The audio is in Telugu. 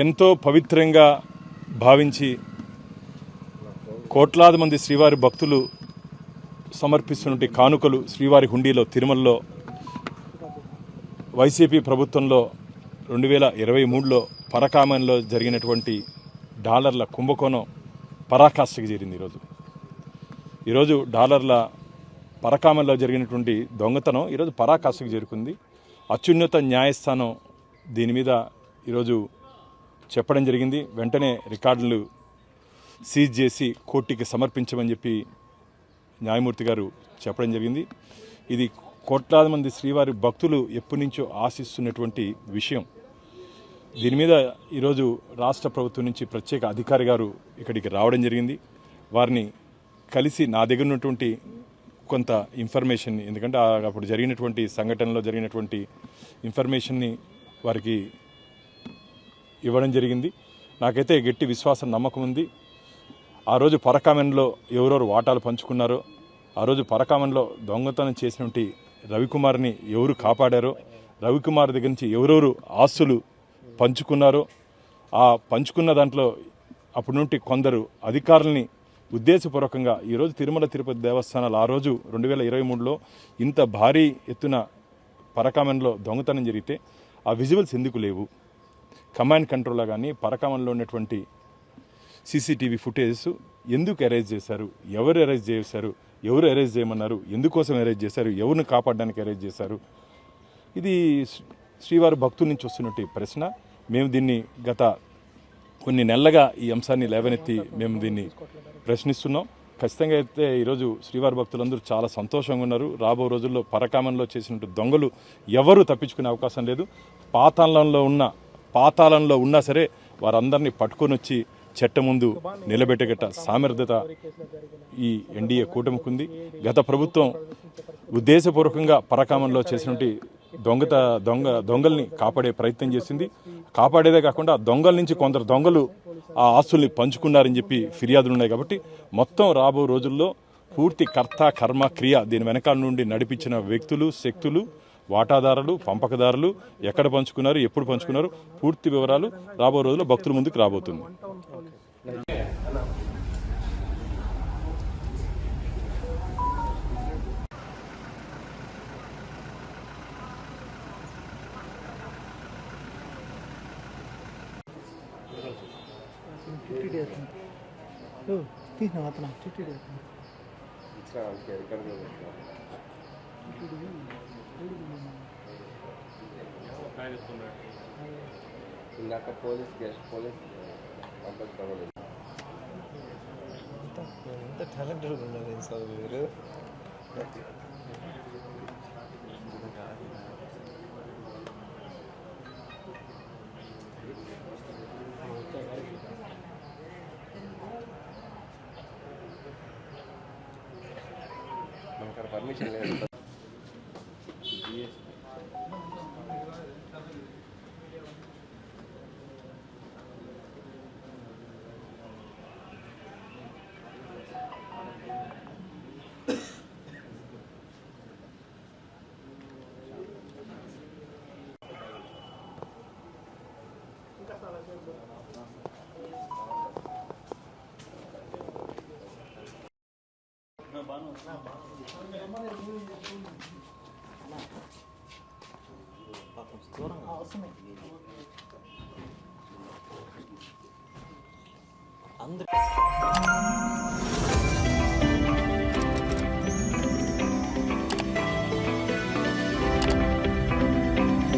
ఎంతో పవిత్రంగా భావించి కోట్లాది మంది శ్రీవారి భక్తులు సమర్పిస్తున్నటువంటి కానుకలు శ్రీవారి హుండీలో తిరుమలలో వైసీపీ ప్రభుత్వంలో రెండు వేల ఇరవై మూడులో పరకామంలో జరిగినటువంటి డాలర్ల కుంభకోణం పరాకాష్ఠకి చేరింది ఈరోజు. ఈరోజు డాలర్ల పరకామంలో జరిగినటువంటి దొంగతనం ఈరోజు పరాకాష్ఠకి చేరుకుంది. అత్యున్నత న్యాయస్థానం దీని మీద ఈరోజు చెప్పడం జరిగింది. వెంటనే రికార్డులు సీజ్ చేసి కోర్టుకి సమర్పించమని చెప్పి న్యాయమూర్తి గారు చెప్పడం జరిగింది. ఇది కోట్లాది మంది శ్రీవారి భక్తులు ఎప్పటి నుంచో ఆశిస్తున్నటువంటి విషయం. దీని మీద ఈరోజు రాష్ట్ర ప్రభుత్వం నుంచి ప్రత్యేక అధికారి గారు ఇక్కడికి రావడం జరిగింది. వారిని కలిసి నా దగ్గర ఉన్నటువంటి కొంత ఇన్ఫర్మేషన్ ఎందుకంటే అప్పుడు జరిగినటువంటి సంఘటనలో జరిగినటువంటి ఇన్ఫర్మేషన్ని వారికి ఇవ్వడం జరిగింది. నాకైతే గట్టి విశ్వాసం నమ్మకం ఉంది. ఆ రోజు పరకామెన్లో ఎవరెవరు వాటాలు పంచుకున్నారో ఆ రోజు పరకామెన్లో దొంగతనం చేసినటువంటి రవికుమార్ని ఎవరు కాపాడారో రవికుమార్ దగ్గర నుంచి ఎవరెవరు ఆస్తులు పంచుకున్నారో ఆ పంచుకున్న దాంట్లో అప్పటి నుండి కొందరు అధికారుల్ని ఉద్దేశపూర్వకంగా ఈరోజు తిరుమల తిరుపతి దేవస్థానాలు ఆ రోజు రెండు వేల ఇరవై మూడులో ఇంత భారీ ఎత్తున పరకామెన్లో దొంగతనం జరిగితే ఆ విజువల్స్ ఎందుకు లేవు? కమాండ్ కంట్రోల్లో కానీ పరకామంలో ఉన్నటువంటి సీసీటీవీ ఫుటేజెస్ ఎందుకు అరేంజ్ చేశారు? ఎవరు అరేంజ్ చేశారు? ఎవరు అరేంజ్ చేయమన్నారు? ఎందుకోసం అరేంజ్ చేశారు? ఎవరిని కాపాడడానికి అరేంజ్ చేశారు? ఇది శ్రీవారి భక్తుల నుంచి వస్తున్నట్టు ప్రశ్న. మేము దీన్ని గత కొన్ని నెలలుగా ఈ అంశాన్ని లేవనెత్తి మేము దీన్ని ప్రశ్నిస్తున్నాం. ఖచ్చితంగా అయితే ఈరోజు శ్రీవారి భక్తులందరూ చాలా సంతోషంగా ఉన్నారు. రాబో రోజుల్లో పరకామంలో చేసినట్టు దొంగలు ఎవరు తప్పించుకునే అవకాశం లేదు. పాతాళంలో ఉన్న పాతాళంలో ఉన్నా సరే వారందరినీ పట్టుకొని వచ్చి చెట్ట ముందు నిలబెట్టగట్ట సామర్థ్యత ఈ ఎన్డీఏ కూటమికుంది. గత ప్రభుత్వం ఉద్దేశపూర్వకంగా పరకామంలో చేసినటువంటి దొంగత దొంగ దొంగల్ని కాపాడే ప్రయత్నం చేసింది. కాపాడేదే కాకుండా దొంగల నుంచి కొందరు దొంగలు ఆ ఆస్తుల్ని పంచుకున్నారని చెప్పి ఫిర్యాదులు ఉన్నాయి కాబట్టి మొత్తం రాబో రోజుల్లో పూర్తి కర్త కర్మ క్రియ దీని వెనకాల నుండి నడిపించిన వ్యక్తులు శక్తులు వాటాదారులు పంపకదారులు ఎక్కడ పంచుకున్నారు ఎప్పుడు పంచుకున్నారు పూర్తి వివరాలు రాబో రోజుల్లో భక్తుల ముందుకు రాబోతుంది. తీసిన అతను? డేస్ ఇందాక పోలీస్ గెస్ట్ పోలీస్ పంపించడం ఎంత టాలెంటెడ్ ఉన్నారు సార్ మీరు మనకు అక్కడ పర్మిషన్ లేదు ಅಂದ್ರೆ